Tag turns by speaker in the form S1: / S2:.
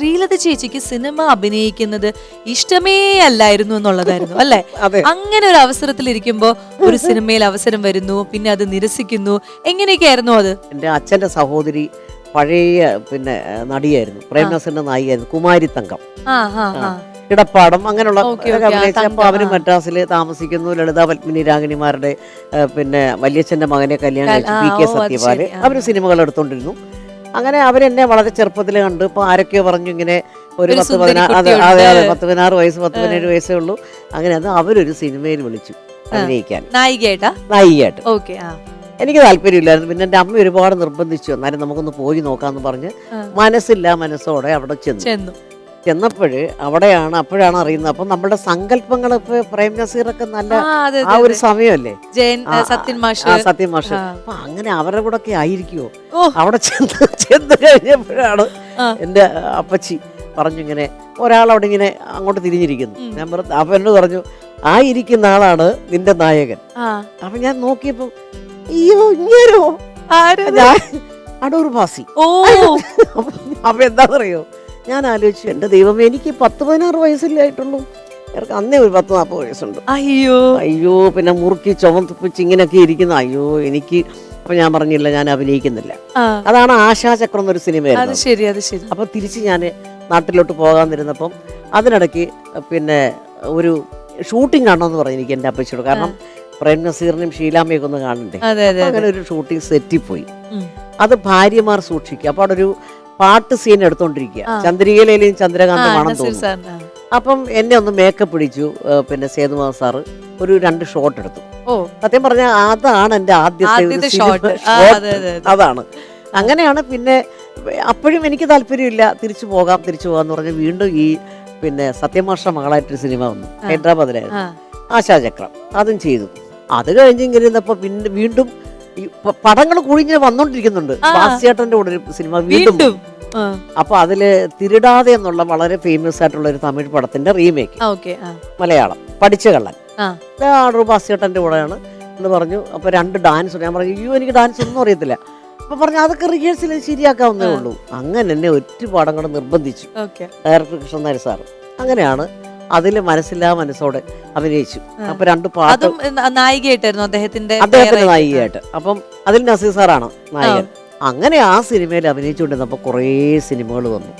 S1: ശ്രീലത ചേച്ചിക്ക് സിനിമ അഭിനയിക്കുന്നത് ഇഷ്ടമേ അല്ലായിരുന്നു എന്നുള്ളതായിരുന്നു അല്ലെ? അങ്ങനെ ഒരു അവസരത്തിൽ ഇരിക്കുമ്പോ ഒരു സിനിമയിൽ അവസരം വരുന്നു പിന്നെ അത് നിരസിക്കുന്നു. എങ്ങനെയൊക്കെയായിരുന്നു അത്?
S2: എന്റെ അച്ഛന്റെ സഹോദരി പഴയ പിന്നെ നടിയായിരുന്നു പ്രേംനസറിന്റെ നായികയായിരുന്നു കുമാരി തങ്കം. ഇടപ്പാടം അങ്ങനെയുള്ള അഭിനയിച്ചപ്പോൾ
S1: അവർ
S2: മദ്രാസിൽ താമസിക്കുന്നു ലളിത പത്മിനി രാഗിണിമാരുടെ പിന്നെ വല്യച്ഛന്റെ മകനെ കല്യാണം കഴിച്ചു പി കെ
S1: സത്യപാൽ
S2: അവർ സിനിമകൾ എടുത്തോണ്ടിരുന്നു അങ്ങനെ അവരെന്നെ വളരെ ചെറുപ്പത്തിൽ കണ്ടു. ഇപ്പൊ ആരൊക്കെയോ പറഞ്ഞു ഇങ്ങനെ ഒരു പത്ത് പതിനാറ് അതെ അതെ അതെ പത്ത് പതിനാറ് വയസ്സ് പത്ത് പതിനേഴ് വയസ്സേ ഉള്ളൂ. അങ്ങനെ അത് അവരൊരു സിനിമയിൽ വിളിച്ചു അഭിനയിക്കാൻ.
S1: നായികയായിട്ടാ?
S2: നായികയായിട്ട്.
S1: ഓക്കെ ആ.
S2: എനിക്ക് താല്പര്യമില്ലായിരുന്നു. പിന്നെ എന്റെ അമ്മ ഒരുപാട് നിർബന്ധിച്ചു. എന്നാലും നമുക്കൊന്ന് പോയി നോക്കാന്ന് പറഞ്ഞ്. മനസ്സില്ല മനസ്സോടെ അവിടെ ചെന്നു.
S1: ചെന്നു.
S2: ചെന്നപ്പോൾ അവിടെയാണ് അപ്പോഴാണ് അറിയുന്നത്. അപ്പൊ നമ്മുടെ സങ്കല്പങ്ങൾ ഇപ്പൊ പ്രേം നസീറൊക്കെ നല്ല
S1: ആ
S2: ഒരു സമയമല്ലേ?
S1: സത്യൻ മാഷ്.
S2: ആ സത്യം മാഷ്. അപ്പൊ അങ്ങനെ അവരുടെ കൂടെ ഒക്കെ ആയിരിക്കുമോ അവിടെ ചെന്ന് ചെന്ന് കഴിഞ്ഞപ്പോഴാണ് എന്റെ അപ്പച്ചി പറഞ്ഞു ഇങ്ങനെ ഒരാൾ അവിടെ ഇങ്ങനെ അങ്ങോട്ട് തിരിഞ്ഞിരിക്കുന്നു. ഞാൻ പറഞ്ഞു അപ്പൊ എന്നോട് പറഞ്ഞു ആ ഇരിക്കുന്ന ആളാണ് നിന്റെ നായകൻ. അപ്പൊ ഞാൻ നോക്കിയപ്പോ അയ്യോ ഇങ്ങനോ? അടൂർ ഭാസി
S1: ഓ.
S2: അപ്പൊ- അപ്പൊ എന്താണെന്നറിയോ ഞാൻ ആലോചിച്ചു എന്റെ ദൈവമേ എനിക്ക് പത്ത് പതിനാറ് വയസ്സില്ലായിട്ടുള്ളൂ ഇവർക്ക് അന്നേ ഒരു പത്ത് നാൽപ്പത് വയസ്സുണ്ട്.
S1: അയ്യോ.
S2: അയ്യോ പിന്നെ മുറുക്കി ചുമത്തിപ്പിച്ച് ഇങ്ങനെയൊക്കെ ഇരിക്കുന്ന അയ്യോ എനിക്ക് അപ്പൊ ഞാൻ പറഞ്ഞില്ല ഞാൻ അഭിനയിക്കുന്നില്ല. അതാണ് ആശാചക്രം എന്നൊരു സിനിമ
S1: ശരി അത് ശരി.
S2: അപ്പൊ തിരിച്ച് ഞാൻ നാട്ടിലോട്ട് പോകാന്നിരുന്നപ്പം അതിനിടയ്ക്ക് പിന്നെ ഒരു ഷൂട്ടിംഗ് കാണണമെന്ന് പറഞ്ഞു എനിക്ക് എന്റെ അപ്പച്ചിയോട്. കാരണം പ്രേം നസീറിനും ഷീലാമ്മയൊക്കെ ഒന്ന് കാണണ്ടേ? അങ്ങനെ ഒരു ഷൂട്ടിംഗ് സെറ്റിൽ പോയി. അത് ഭാര്യമാർ സൂക്ഷിക്കുക അപ്പൊ അവിടെ ഒരു പാട്ട് സീൻ എടുത്തോണ്ടിരിക്കുക
S1: ചന്ദ്രികയിലും
S2: ചന്ദ്രകാന്തമാണെന്ന് തോന്നുന്നു. അപ്പം എന്നെ ഒന്ന് മേക്കപ്പ് പിടിച്ചു പിന്നെ സേതുമാധ സാറ് ഒരു രണ്ട് ഷോട്ട് എടുത്തു. സത്യം പറഞ്ഞ അതാണ് എന്റെ ആദ്യത്തെ
S1: ഷോട്ട് അതെ അതെ അതെ.
S2: അതാണ്. അങ്ങനെയാണ് പിന്നെ അപ്പോഴും എനിക്ക് താല്പര്യമില്ല തിരിച്ചു പോകാം തിരിച്ചു പോകാന്ന് പറഞ്ഞ് വീണ്ടും ഈ പിന്നെ സത്യമാഷ മകളായിട്ടൊരു സിനിമ വന്നു. ഹൈദരാബാദിലായിരുന്നു. ആശാചക്രം അതും ചെയ്തു. അത് കഴിഞ്ഞ് ഇങ്ങനെ പിന്നെ വീണ്ടും പടങ്ങൾ കുഴിഞ്ഞ് വന്നോണ്ടിരിക്കുന്നുണ്ട്.
S1: ഹാസ്യേട്ടന്റെ
S2: ബാസ്യേട്ടന്റെ കൂടെ ഒരു സിനിമ വീണ്ടും. അപ്പൊ അതിൽ തിരുടാതെ എന്നുള്ള വളരെ ഫേമസ് ആയിട്ടുള്ള ഒരു തമിഴ് പടത്തിന്റെ റീമേക്ക് മലയാളം. പഠിച്ച കള്ളൻ. ബാസ്യേട്ടന്റെ കൂടെയാണ് എന്ന് പറഞ്ഞു. അപ്പൊ രണ്ട് ഡാൻസ് ഞാൻ പറഞ്ഞു അയ്യോ എനിക്ക് ഡാൻസ് ഒന്നും അറിയത്തില്ല. അപ്പൊ പറഞ്ഞു അതൊക്കെ റിഹേഴ്സൽ ശരിയാക്കാവുന്നേ ഉള്ളൂ. അങ്ങനെ എന്നെ ഒറ്റ പാടം കൂടെ നിർബന്ധിച്ചു. Director Krishnan Nair sir. അങ്ങനെയാണ് അതിൽ മനസ്സില്ലാ മനസ്സോടെ അഭിനയിച്ചു. അപ്പൊ രണ്ട് പാട്ടും
S1: നായികയായിട്ടായിരുന്നു അദ്ദേഹത്തിന്റെ
S2: അദ്ദേഹത്തിന്റെ നായികയായിട്ട്. അപ്പം അതിൽ നസീർ സാറാണ് നായകൻ. അങ്ങനെ ആ സിനിമയിൽ അഭിനയിച്ചുകൊണ്ടിരുന്നപ്പോൾ കുറേ സിനിമകൾ വന്നു.